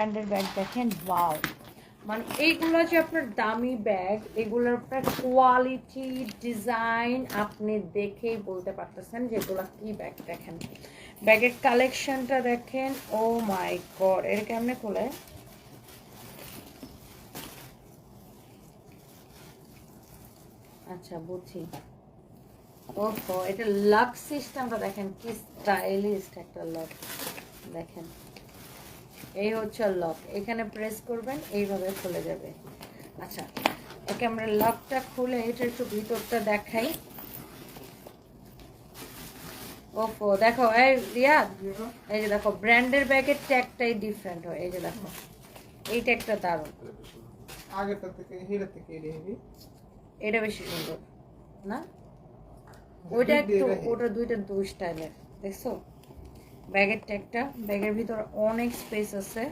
ব্র্যান্ডের ব্যাগ দেখেন ওয়াও মানে এইগুলো যে আপনার দামি ব্যাগ এগুলোর আপনার কোয়ালিটি ডিজাইন আপনি দেখেই বলতে পারতেছেন যে এগুলো কি ব্যাগ দেখেন। ব্যাগের কালেকশনটা দেখেন ও মাই গড এর কেমনে খুলে? আচ্ছা বুঝছি। ওহো, এটা লক সিস্টেমটা দেখেন, কি স্টাইলিস্ট একটা লক দেখেন। এই হচ্ছে লক এখানে প্রেস করবেন এইভাবে খুলে যাবে। আচ্ছা ওকে আমরা লকটা খুলে এটা একটু ভিতরটা দেখাই। ওফো দেখো এই রিয়াদ এই যে দেখো ব্র্যান্ডের ব্যাগের ট্যাগটাই ডিফারেন্ট হয়। এই যে দেখো এই ট্যাগটা দারুণ। আগেরটা থেকে হিরা থেকে এটা বেশি সুন্দর না? ওইটা একটু ওটা দুইটা দুই স্টাইলের দেখছ? ব্যাগের ট্যাগটা ব্যাগের ভিতর অনেক স্পেস আছে।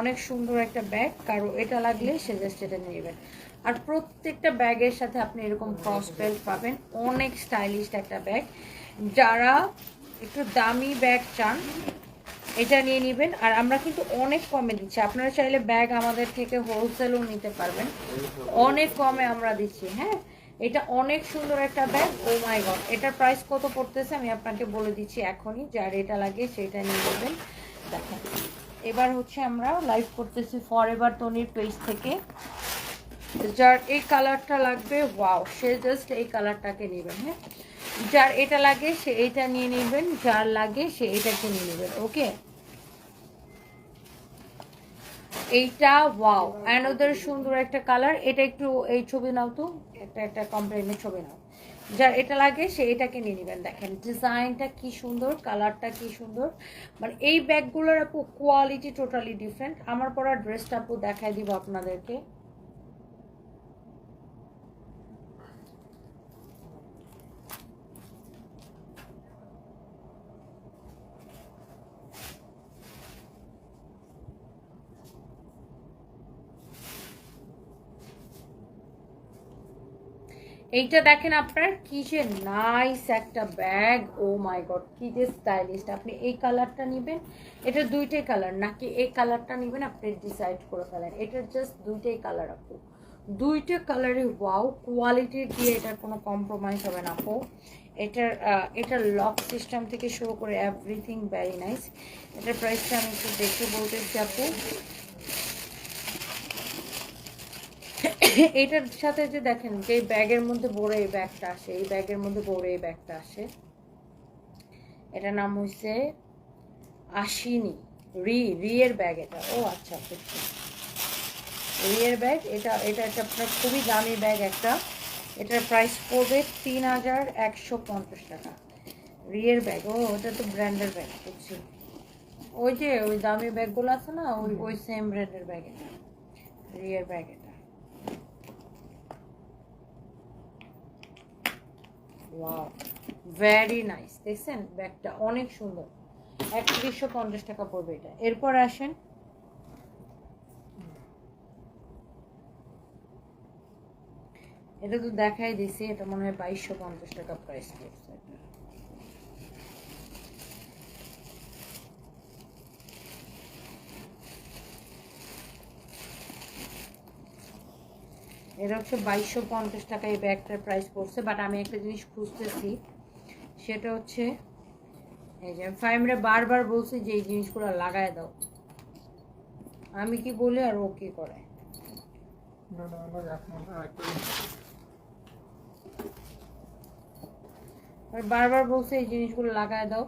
অনেক সুন্দর একটা ব্যাগ কারও এটা লাগলে সে জাস্ট এটা নেবেন আর প্রত্যেকটা ব্যাগের সাথে আপনি এরকম ক্রস বেল্ট পাবেন। অনেক স্টাইলিশ একটা ব্যাগ যারা একটু দামি ব্যাগ চান, এটা নিয়ে নেবেন। আর আমরা কিন্তু অনেক কমে দিচ্ছি। আপনারা চাইলে ব্যাগ আমাদের থেকে হোলসেলও নিতে পারবেন। অনেক কমে আমরা দিচ্ছি হ্যাঁ? এটা অনেক সুন্দর একটা ব্যাগ, ও মাই গড। এটার প্রাইস কত পড়তেছে আমি আপনাকে বলে দিচ্ছি এখনই, যার এটা লাগে সেটা নিয়ে নেবেন। দেখেন, এবার হচ্ছে আমরা লাইভ করতেছি ফর এভার টনির পেজ থেকে। যার এই কালারটা লাগবে ওয়াও সে জাস্ট এই কালারটাকে নেবেন হ্যাঁ? যার এটা লাগে সে এটা নিয়ে নেবেন, যার লাগে সে এটাকে নিয়ে নেবেন ওকে এইটা ওয়াও। অ্যানোদার সুন্দর একটা কালার এটা একটু এই ছবি নাও তো। একটা একটা কমপ্লেনের ছবি নাও। যার এটা লাগে, সে এটাকে নিয়ে নেবেন। দেখেন, ডিজাইনটা কি সুন্দর কালারটা কি সুন্দর। মানে এই ব্যাগগুলোর আপু কোয়ালিটি টোটালি ডিফারেন্ট আমার পরা ড্রেসটা আপু দেখাই দিব আপনাদেরকে। এইটা দেখেন আপনার কি যে নাইস একটা ব্যাগ ও মাই গড কি যে স্টাইলিস্ট আপনি এই কালারটা নেবেন, এটা দুইটাই কালার নাকি এই কালারটা নেবেন, আপনি ডিসাইড করে ফেলেন। এটার জাস্ট দুইটাই কালার আপু। দুইটা কালারে ওয়াও কোয়ালিটি দিয়ে এটার কোনো কম্প্রোমাইজ হবে না আপু। এটার এটার লক সিস্টেম থেকে শুরু করে এভরিথিং ভেরি নাইস এটার প্রাইসটা আমি একটু দেখে বলতে আপু। এটার সাথে যে দেখেন, যে ব্যাগের মধ্যে বড় এই ব্যাগটা আসে, এই ব্যাগের মধ্যে বড় এই ব্যাগটা আসে। এটার নাম হইছে আশিনি, রি, রিয়ের ব্যাগ এটা। ও আচ্ছা বুঝছি রিয়ের ব্যাগ, এটা এটা একটা আপনার খুবই দামি ব্যাগ একটা। এটার প্রাইস পড়বে তিন হাজার একশো পঞ্চাশ টাকা। রিয়ের ব্যাগ, ও, ওটা তো ব্র্যান্ডের ব্যাগ, বুঝছি। ওই যে, ওই দামি ব্যাগগুলো আছে না, ওই ওই সেম ব্র্যান্ডের ব্যাগ এটা। রিয়ের ব্যাগ এটা। ওয়াও ভেরি নাইস দেখছেন? ব্যাগটা অনেক সুন্দর। একত্রিশশো পঞ্চাশ টাকা পড়বে এটা। এরপর আসেন। এটা তো দেখাই দিছি, এটা মনে হয় বাইশশো পঞ্চাশ টাকা প্রাইস পড়ছে। এটা হচ্ছে বাইশশো পঞ্চাশ টাকা এই ব্যাগটার প্রাইস পড়ছে বাট আমি একটা জিনিস খুঁজতেছি সেটা হচ্ছে এই যে আমি বারবার বলছি যে এই জিনিসগুলো লাগায় দাও। আমি কি বলি আর ও কি করে? বারবার বলছি এই জিনিসগুলো লাগায় দাও।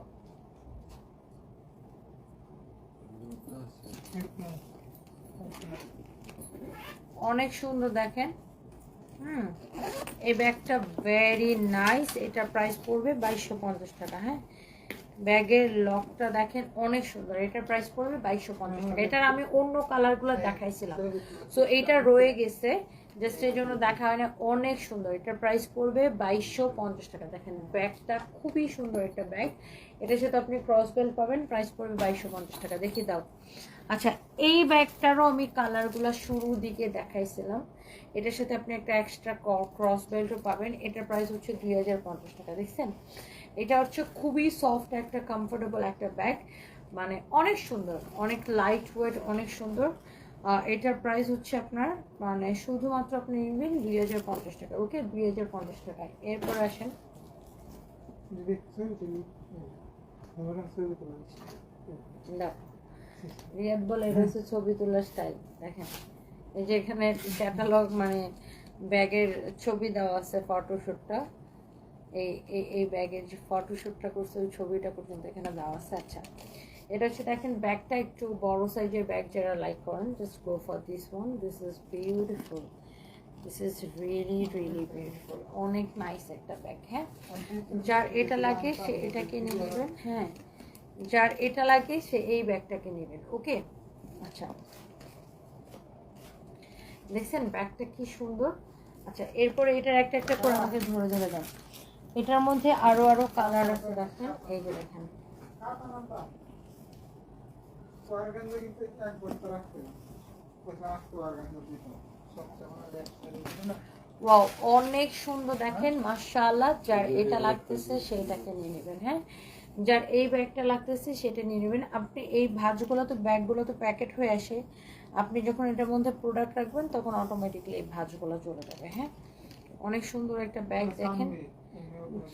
অনেক সুন্দর দেখেন। হুম। এই ব্যাগটা ভেরি নাইস এটা প্রাইস পড়বে বাইশশো পঞ্চাশ টাকা হ্যাঁ? ব্যাগের লকটা দেখেন অনেক সুন্দর। এটার প্রাইস পড়বে বাইশশো পঞ্চাশ টাকা। এটার আমি অন্য কালারগুলো দেখাইছিলাম। সো এটা রয়ে গেছে। জাস্ট এই জন্য দেখা হয় না অনেক সুন্দর। এটার প্রাইস পড়বে বাইশশো পঞ্চাশ টাকা। দেখেন ব্যাগটা খুবই সুন্দর একটা ব্যাগ। এটার সাথে আপনি ক্রস বেল্ট পাবেন। প্রাইস পড়বে বাইশশো পঞ্চাশ টাকা। দেখি দাও। আচ্ছা এই ব্যাগটারও আমি কালারগুলো শুরুর দিকে দেখাইছিলাম। এটার সাথে আপনি একটা এক্সট্রা ক্রস বেল্টও পাবেন। এটার প্রাইস হচ্ছে দুই হাজার পঞ্চাশ টাকা দেখছেন? এটা হচ্ছে খুবই সফট একটা কমফোর্টেবল একটা ব্যাগ মানে অনেক সুন্দর অনেক লাইট ওয়েট অনেক সুন্দর। এটার প্রাইস হচ্ছে আপনার মানে শুধুমাত্র আপনি নেবেন দুই হাজার পঞ্চাশ টাকা ওকে? দুই হাজার পঞ্চাশ টাকায় এরপর আসেন। দেখছ রিয়াদ বলে এটা হচ্ছে ছবি তোলার স্টাইল দেখেন। এই যে এখানে ক্যাটালগ মানে ব্যাগের ছবি দেওয়া আছে ফটোশ্যুটটা এই এই ব্যাগের যে ফটোশ্যুটটা করছে, ওই ছবিটা পর্যন্ত এখানে দেওয়া আছে। আচ্ছা এটা হচ্ছে দেখেন, ব্যাগটা একটু বড় সাইজের ব্যাগ যারা লাইক করেন just go for this one this is beautiful this is really really beautiful অনেক নাইস একটা ব্যাগ হ্যাঁ? যার এটা লাগে, সে এটাকে নিয়ে নেবেন হ্যাঁ। যার এটা লাগে সে এই ব্যাগটাকে নেবেন, ওকে? আচ্ছা। দেখছেন ব্যাগটা কি সুন্দর? আচ্ছা এরপরে এটার একটা একটা করে আমাকে ধরে ধরে দেন। এটার মধ্যে আরও আরও কালার আছে, দেখেন। এই যে দেখেন। ওয়াও, অনেক সুন্দর, দেখেন, মাশাআল্লাহ, যার এটা লাগতেছে, সেইটাকে নিয়ে নেবেন হ্যাঁ? যার এই ব্যাগটা লাগতেছে সেটা নিয়ে নেবেন। আপনি এই ভাঁজগুলো তো ব্যাগগুলো তো প্যাকেট হয়ে আসে আপনি যখন এটার মধ্যে প্রোডাক্ট রাখবেন তখন অটোমেটিকলি এই ভাঁজগুলো চলে যাবে হ্যাঁ? অনেক সুন্দর একটা ব্যাগ দেখেন।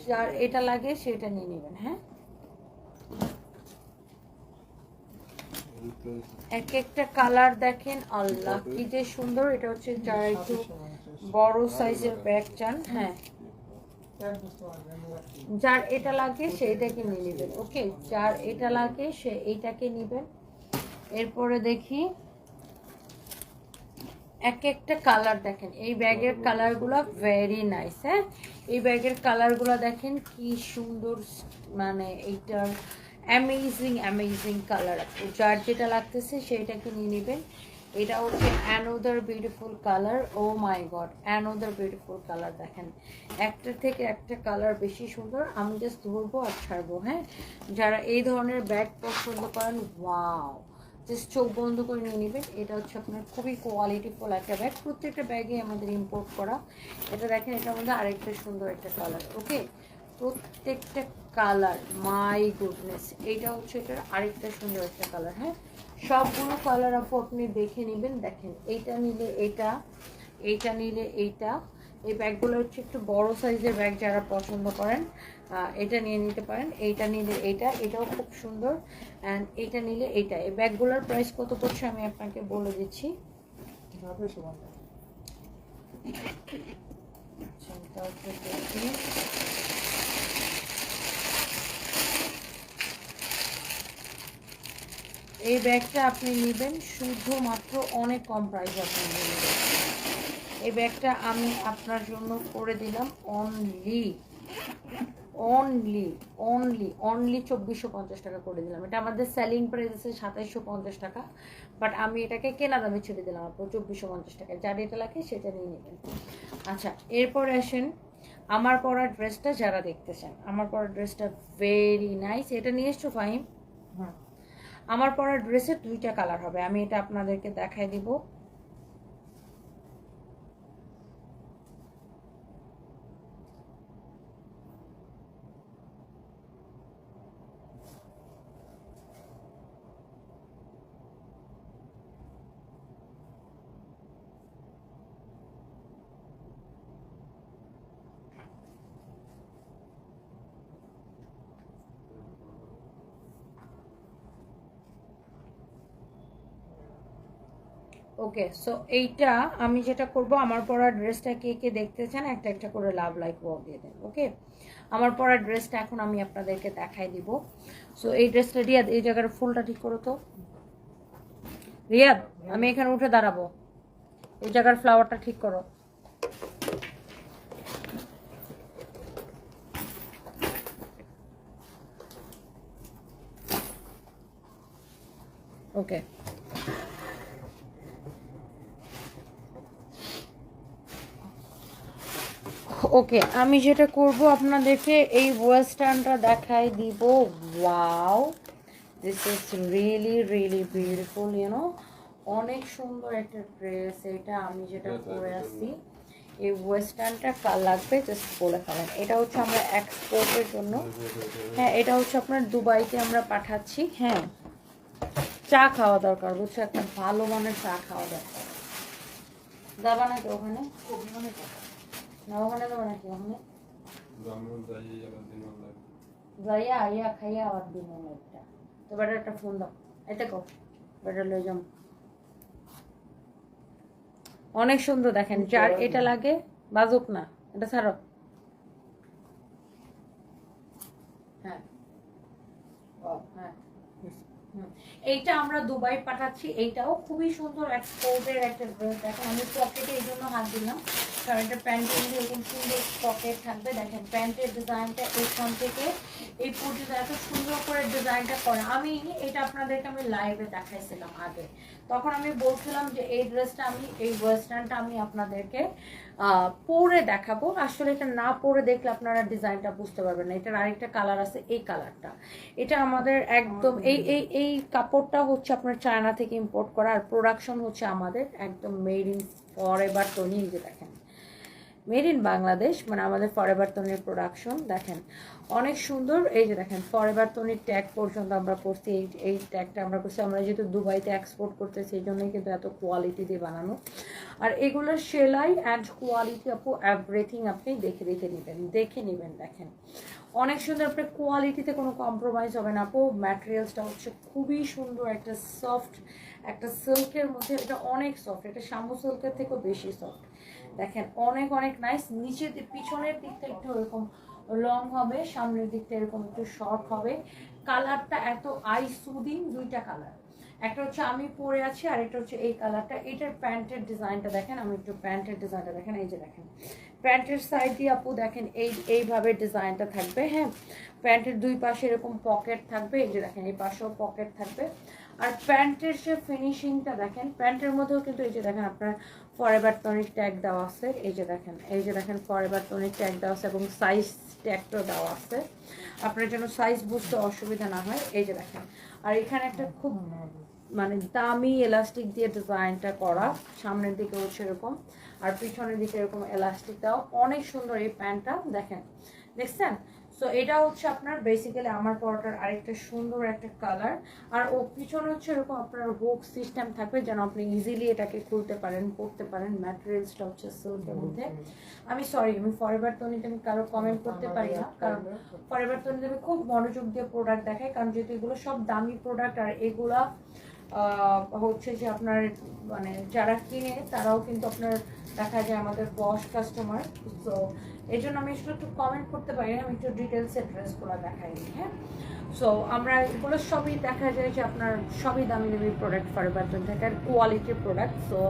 যার এটা লাগে সেটা নিয়ে নেবেন হ্যাঁ? এক একটা কালার দেখেন আল্লাহ কি যে সুন্দর। এটা হচ্ছে যারা একটু বড় সাইজের ব্যাগ চান হ্যাঁ? যার এটা লাগে, সে এটাকে নিয়ে নেবেন। ওকে, যার এটা লাগে, সে এইটাকে নেবেন। এরপরে দেখি এক একটা কালার দেখেন। এই ব্যাগের কালারগুলো ভেরি নাইস হ্যাঁ? এই ব্যাগের কালারগুলো দেখেন, কি সুন্দর মানে এইটার অ্যামেজিং অ্যামেজিং কালার যার যেটা লাগতেছে সেইটাকে নিয়ে নেবেন। এটা হচ্ছে another beautiful colour oh my God another beautiful colour দেখেন। একটা থেকে একটা কালার বেশি সুন্দর, আমি জাস্ট ধরবো আর ছাড়বো হ্যাঁ? যারা এই ধরনের ব্যাগ পছন্দ করেন ওয়াও জাস্ট চোখ বন্ধ করে নিয়ে নেবেন। এটা হচ্ছে আপনার খুবই কোয়ালিটিফুল একটা ব্যাগ প্রত্যেকটা ব্যাগে আমাদের ইম্পোর্ট করা। এটা দেখেন, এটার মধ্যে আরেকটা সুন্দর একটা কালার ওকে প্রত্যেকটা কালার মাই গুডনেস এইটা হচ্ছে এটার আরেকটা সুন্দর একটা কালার হ্যাঁ? সবগুলো কালার আপু আপনি দেখে নেবেন দেখেন এইটা নিলে এটা এইটা নিলে এইটা এই ব্যাগগুলো হচ্ছে একটু বড় সাইজের ব্যাগ যারা পছন্দ করেন এটা নিয়ে নিতে পারেন এইটা নিলে এইটা এটাও খুব সুন্দর অ্যান্ড এইটা নিলে এইটা এই ব্যাগগুলোর প্রাইস কত পড়ছে আমি আপনাকে বলে দিচ্ছি। ভাবে সমান আচ্ছা, এটা হচ্ছে দেখি। এই ব্যাগটা আপনি নেবেন, শুধুমাত্র অনেক কম প্রাইস আপনি নেবেন। এই ব্যাগটা আমি আপনার জন্য করে দিলাম অনলি অনলি অনলি অনলি চব্বিশশো পঞ্চাশ টাকা করে দিলাম। এটা আমাদের সেলিং প্রাইস আছে সাতাইশশো পঞ্চাশ টাকা বাট আমি এটাকে কেনা দামে ছেড়ে দিলাম আপনার চব্বিশশো পঞ্চাশ টাকা। যার এটা লাগে সেটা নিয়ে নেবেন। আচ্ছা এরপরে আসেন আমার পরা ড্রেসটা যারা দেখতেছেন আমার পরা ড্রেসটা ভেরি নাইস এটা নিয়ে এসছো ফাইম হ্যাঁ। আমার পরার ড্রেসের দুইটা কালার হবে আমি এটা আপনাদেরকে দেখাই দিব। ওকে সো এইটা আমি যেটা করব, আমার পরা ড্রেসটা কে কে দেখতে চান একটা একটা করে লাভ লাইক ওয়াও দিয়ে দেন ওকে আমার পরা ড্রেসটা এখন আমি আপনাদেরকে দেখাই দিব। সো এই ড্রেসটা রিয়াদ, এই জায়গার ফুলটা ঠিক করো তো। রিয়াদ, আমি এখানে উঠে দাঁড়াবো। এই জায়গার ফ্লাওয়ারটা ঠিক করো। ওকে ওকে আমি যেটা করব আপনাদেরকে এই ওয়েস্টার্নটা দেখাই দিব। Wow this is really really beautiful you know অনেক সুন্দর একটা ড্রেস এটা আমি যেটা পরে আসছি। এই ওয়েস্টার্নটা কার লাগবে জাস্ট বলে ফেলেন। এটা হচ্ছে আমরা এক্সপোর্টের জন্য। হ্যাঁ এটা হচ্ছে আপনার দুবাইতে আমরা পাঠাচ্ছি। হ্যাঁ চা খাওয়া দরকার বুঝছ? একটা ভালো মানের চা খাওয়া দরকার। যাবা নাকি ওখানে? যাব নাকি ওখানে যাইয়া আইয়া খাইয়া আবার দিন একটা তো বেটার একটা ফোন দাও এটা কো যাম অনেক সুন্দর দেখেন যার এটা লাগে বাজুক না এটা ছাড়ো হ্যাঁ বাহ, হ্যাঁ হুম। এইটা আমরা দুবাই পাঠাচ্ছি। এইটাও খুবই সুন্দর এক্সপোর্টের একটা ড্রেস দেখেন, আমি পকেটে এই জন্য হাত দিলাম। কারণ এটা প্যান্টের এরকম সুন্দর পকেট থাকবে। দেখেন প্যান্টের ডিজাইনটা এখান থেকে এই পর্যন্ত এত সুন্দর করে ডিজাইনটা করে। আমি এটা আপনাদেরকে আমি লাইভে দেখাইছিলাম আগে। তখন আমি বলছিলাম যে এই ড্রেসটা আমি, এই ওয়েস্টার্নটা আমি আপনাদেরকে পরে দেখাবো। আসলে এটা না পরে দেখলে আপনারা ডিজাইনটা বুঝতে পারবেন না। এটার আরেকটা কালার আছে, এই কালারটা এটা আমাদের একদম এই এই এই কাপড়টা হচ্ছে আপনার চায়না থেকে ইম্পোর্ট করা আর প্রোডাকশন হচ্ছে আমাদের একদম made in forever Tony যে দেখেন। মেড ইন বাংলাদেশ মানে আমাদের ফরএভার তনির প্রোডাকশন দেখেন। অনেক সুন্দর। এই যে দেখেন ফরএভার তনির ট্যাগ পর্যন্ত আমরা করছি এই এই ট্যাগটা আমরা করছি। আমরা যেহেতু দুবাইতে এক্সপোর্ট করতে সেই জন্যই কিন্তু এত কোয়ালিটি দিয়ে বানানো। আর এগুলোর সেলাই অ্যান্ড কোয়ালিটি আপু এভরিথিং আপনি দেখে দেখে নেবেন দেখে নেবেন, দেখেন। অনেক সুন্দর, আপনার কোয়ালিটিতে কোনো কম্প্রোমাইজ হবে না আপু। ম্যাটেরিয়ালসটা হচ্ছে খুবই সুন্দর, একটা সফট একটা সিল্কের মধ্যে, এটা অনেক সফট এটা শামু সিল্কের থেকেও বেশি সফট দেখেন, অনেক অনেক নাইস নিচের, পিছনের দিকটা একটু এরকম লং হবে, সামনের দিকটা এরকম একটু শর্ট হবে। কালারটা এত আই সুদিং দুইটা কালার একটা হচ্ছে আমি পরে আছি, আর এটা হচ্ছে এই কালারটা এটার প্যান্টের ডিজাইনটা দেখেন, আমি একটু প্যান্টের ডিজাইনটা দেখেন, এই যে দেখেন। প্যান্টের সাইড দিয়ে আপু দেখেন, এই, এইভাবে ডিজাইনটা থাকবে হ্যাঁ? প্যান্টের দুই পাশে এরকম পকেট থাকবে, এই যে দেখেন, এই পাশেও পকেট থাকবে। আর প্যান্টের যে ফিনিশিংটা দেখেন, প্যান্টের মধ্যেও কিন্তু এই যে দেখেন, আপনার ফরএভার টনিক ট্যাগ দেওয়া আছে। এই যে দেখেন, এই যে দেখেন ফরএভার টনিক ট্যাগ দেওয়া আছে এবং সাইজ ট্যাগটাও দেওয়া আছে। আপনার যেন সাইজ বুঝতে অসুবিধা না হয়, এই যে দেখেন। আর এখানে একটা খুব মানে দামি এলাস্টিক দিয়ে ডিজাইনটা করা, সামনের দিকে হচ্ছে এরকম আর পিছনের দিকে এরকম এলাস্টিক দেওয়া। অনেক সুন্দর এই প্যান্টটা, দেখেন। দেখছেন? সো এটা হচ্ছে আপনার বেসিক্যালি আমার পরোটার আরেকটা সুন্দর একটা কালার আর ও পিছনে হচ্ছে এরকম আপনার হুক সিস্টেম থাকবে যেন আপনি ইজিলি এটাকে খুলতে পারেন পড়তে পারেন। ম্যাটেরিয়ালসটা হচ্ছে সিল্কের মধ্যে আমি সরি আমি ফরেভার তনিতে আমি কারও কমেন্ট করতে পারি না। কারণ ফরেভার তনিতে আমি খুব মনোযোগ দিয়ে প্রোডাক্ট দেখাই। কারণ যেহেতু এগুলো সব দামি প্রোডাক্ট আর এগুলা আহ, হচ্ছে যে আপনার মানে যারা কিনে তারাও কিন্তু আপনার দেখা যায় আমাদের বস কাস্টমার তো এই জন্য আমি আসলে একটু কমেন্ট করতে পারি না আমি একটু ডিটেলসে ড্রেসগুলো দেখাই হ্যাঁ? সো আমরা এগুলো সবই দেখা যায় যে আপনার সবই দামি দামি প্রোডাক্ট পরিবর্তন থাকে আর কোয়ালিটির প্রোডাক্ট সো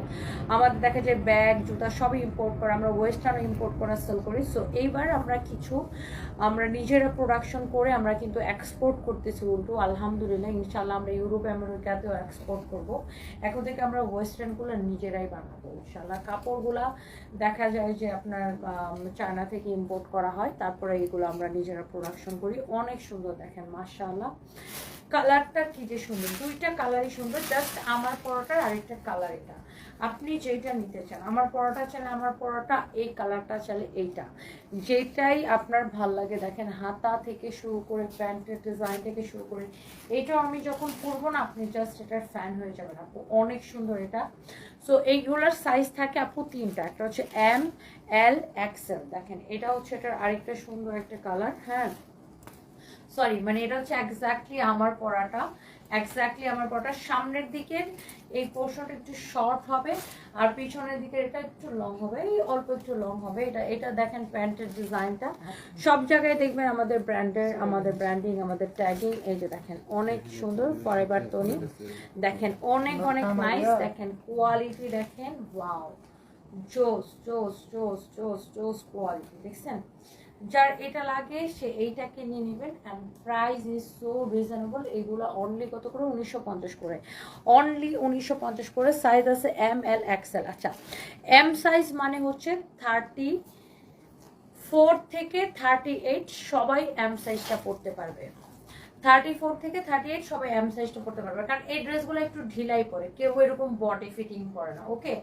আমাদের দেখা যায় ব্যাগ জুতা সবই ইম্পোর্ট করা আমরা ওয়েস্টার্ন ইম্পোর্ট করা সেল করি। সো এইবার আমরা কিছু আমরা নিজেরা প্রোডাকশন করে আমরা কিন্তু এক্সপোর্ট করতেছি উল্টো। আলহামদুলিল্লাহ ইনশাল্লাহ আমরা ইউরোপ আমেরিকাতেও এক্সপোর্ট করব। এখন থেকে আমরা ওয়েস্টার্নগুলো নিজেরাই বানাবো ইনশাল্লাহ কাপড়গুলা দেখা যায় যে আপনার আম, চায়না থেকে ইম্পোর্ট করা হয়। তারপরে এগুলো আমরা নিজেরা প্রোডাকশন করি। অনেক সুন্দর দেখেন, মাশাআল্লাহ। কালারটা কি যে সুন্দর? দুইটা কালারই সুন্দর জাস্ট আমার পরোটার আরেকটা কালার এটা। আপনি যেটা নিতে চান, আমার পরোটা চাইলে আমার পরোটা, এই কালারটা চাইলে এইটা। যেটাই আপনার ভালো লাগে, দেখেন হাতা থেকে শুরু করে প্যান্টের ডিজাইন থেকে শুরু করে, এটাও আমি যখন পরবো না, আপনি জাস্ট এটার ফ্যান হয়ে যাবেন আপু। অনেক সুন্দর এটা। সো এইগুলোর সাইজ থাকে আপু তিনটা। একটা হচ্ছে এম এল এক্সেল দেখেন, এটা হচ্ছে এটার আরেকটা সুন্দর একটা কালার হ্যাঁ? সরি মানে এটা হচ্ছে এক্স্যাক্টলি আমার পরাটা এক্স্যাক্টলি আমার পরাটা সামনের দিকের এই পোর্শনটা একটু শর্ট হবে, আর পিছনের দিকে এটা একটু লং হবে। এই অল্প একটু লং হবে। এটা এটা দেখেন প্যান্টের ডিজাইনটা সব জায়গায় দেখবেন আমাদের ব্র্যান্ডের আমাদের ব্র্যান্ডিং আমাদের ট্যাগিং এই যে দেখেন, অনেক সুন্দর ফরএভার তনি দেখেন, অনেক অনেক নাইস দেখেন কোয়ালিটি দেখেন ওয়াও জোস জোস জোস জোস জোস কোয়ালিটি দেখছেন? যার এটা লাগে, সে এইটাকে নিয়ে নেবেন and price is so reasonable এগুলো অনলি কত করে? উনিশশো পঞ্চাশ করে। অনলি উনিশশো পঞ্চাশ করে সাইজ আছে এম এল এক্সেল আচ্ছা এম সাইজ মানে হচ্ছে থার্টি ফোর থেকে থার্টি এইট সবাই এম সাইজটা পড়তে পারবে। থার্টি ফোর থেকে থার্টি এইট সবাই এম সাইজটা পড়তে পারবে। কারণ এই ড্রেসগুলো একটু ঢিলাই পরে, কেউ এরকম বডি ফিটিং করে না ওকে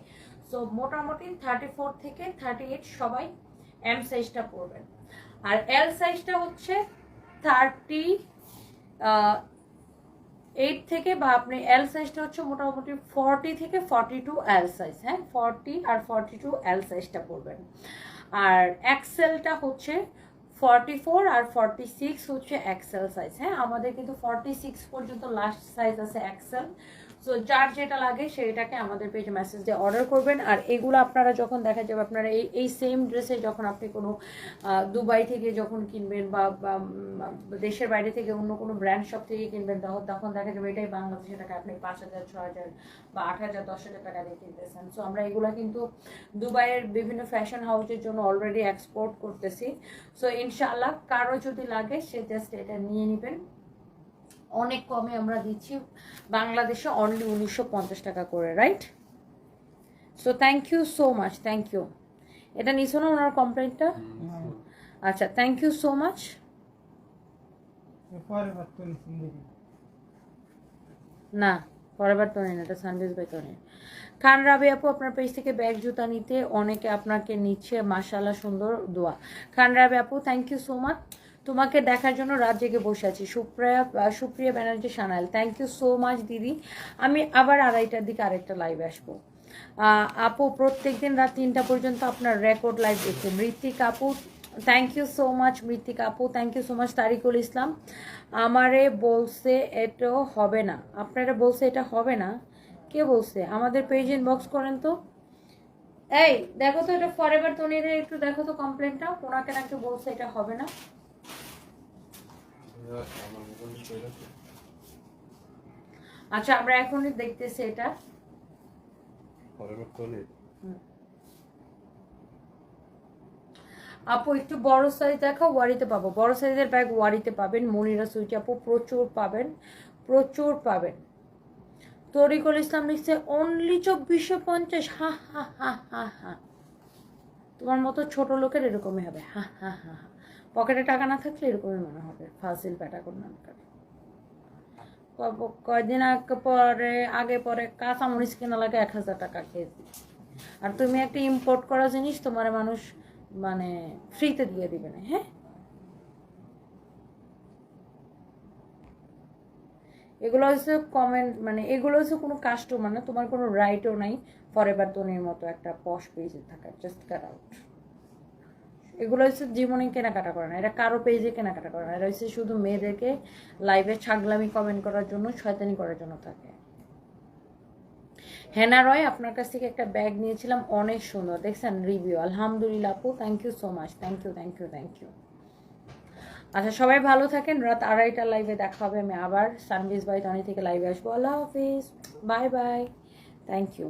সো মোটামুটি থার্টি ফোর থেকে থার্টি এইট সবাই এম সাইজটা পরবেন। আর এল সাইজটা হচ্ছে থার্টি এইট থেকে বা আপনি এল সাইজটা হচ্ছে মোটামুটি ফর্টি থেকে ফর্টি টু এল সাইজ হ্যাঁ? ফর্টি আর ফর্টি টু এল সাইজটা পড়বেন। আর এক্সেলটা হচ্ছে ফর্টি ফোর আর ফর্টি সিক্স হচ্ছে এক্সেল সাইজ হ্যাঁ? আমাদের কিন্তু ফর্টি সিক্স পর্যন্ত লাস্ট সাইজ আছে এক্সেল সো যার যেটা লাগে সেটাকে আমাদের পেজে মেসেজ দিয়ে অর্ডার করবেন। আর এগুলো আপনারা যখন দেখা যাবে, আপনারা এই এই সেম ড্রেসে যখন আপনি কোনো দুবাই থেকে যখন কিনবেন বা দেশের বাইরে থেকে অন্য কোনো ব্র্যান্ড শপ থেকে কিনবেন, তখন তখন দেখা যাবে এটাই বাংলাদেশে টাকা আপনি পাঁচ হাজার, ছ হাজার বা আট হাজার, দশ হাজার টাকা দিয়ে কিনতেছেন। সো আমরা এগুলো কিন্তু দুবাইয়ের বিভিন্ন ফ্যাশন হাউসের জন্য অলরেডি এক্সপোর্ট করতেছি। সো ইনশাআল্লাহ কারও যদি লাগে, সে জাস্ট এটা নিয়ে নেবেন। অনেক কমে আমরা দিচ্ছি। বাংলাদেশে অনলি উনিশশো পঞ্চাশ টাকা করে right so thank you so much thank you এটা নিছো না ওনার কমপ্লেনটা আচ্ছা থ্যাংক ইউ সো মাচ না পরেরবার তো নেই না এটা সানডেজ বাই তো নেই খান রাবি আপু আপনার পেজ থেকে ব্যাগ জুতা নিতে অনেকে আপনাকে নিচ্ছে মাশাল্লাহ সুন্দর দোয়া। খান রাবি আপু থ্যাংক ইউ সো মাচ তোমাকে দেখার জন্য রাত জেগে বসে আছি। Supriya Supriya Banerjee Sanyal thank you so much দিদি। আমি আবার আড়াইটার দিকে আরেকটা লাইভ আসব। আপু, প্রত্যেকদিন রাত তিনটা পর্যন্ত আপনার রেকর্ড লাইভ দেখছি মৃত্তিক আপু thank you so much Mrittik আপু thank you so much Tarikul Islam. আমারে বলছে এটা হবে না। আপনারা বলছে এটা হবে না? কে বলছে? আমাদের পেজ ইনবক্স করেন তো। এই, দেখো তো এটা ফরএভার তনির একটু দেখো তো কমপ্লেনটা ওনাকে নাকি বলছে এটা হবে না। আচ্ছা আমরা এখনই দেখতেছি এটা। আপু, একটু বড় সাইজ দেখো, ওয়ারিতে পাবো। বড় সাইজের ব্যাগ ওয়ারিতে পাবেন। মনিরা সুইচ আপু, প্রচুর পাবেন। প্রচুর পাবেন। তরিকুল ইসলাম লিখছে অনলি চব্বিশশো পঞ্চাশ। হা হা হা হা হা। তোমার মতো ছোট লোকের এরকমই হবে। হা হা হা হা। পকেটে টাকা না থাকলে এরকমই মনে হবে ফাজিল প্যাটা কোন নামকার ক- কয়দিন আগে পরে আগে পরে কাঁচামরিচ কেনা লাগে এক হাজার টাকা কেজি। আর তুমি একটা ইম্পোর্ট করা জিনিস তোমার মানুষ মানে ফ্রিতে দিয়ে দিবে না হ্যাঁ? এগুলো হচ্ছে কমেন্ট মানে এগুলো হচ্ছে কোনো কাস্টমার না, তোমার কোনো রাইটও নাই ফরএভার তনির মতো একটা পশ পেজে থাকার জাস্ট কাট আউট এগুলো হচ্ছে জীবনে কেনাকাটা করে না। এটা কারও পেজে কেনাকাটা করে না। এটা হচ্ছে শুধু মেয়েদেরকে লাইভে ছাগলামি কমেন্ট করার জন্য, শয়তানি করার জন্য থাকে। হেনা রয়, আপনার কাছ থেকে একটা ব্যাগ নিয়েছিলাম। অনেক সুন্দর। দেখছেন রিভিউ আলহামদুলিল্লাহ আপু thank you so much thank you thank you thank you আচ্ছা সবাই ভালো থাকেন। রাত আড়াইটার লাইভে দেখা হবে। আমি আবার সানবিজ বাই টনি থেকে লাইভে আসব। আল্লাহ হাফিজ। Bye bye. Thank you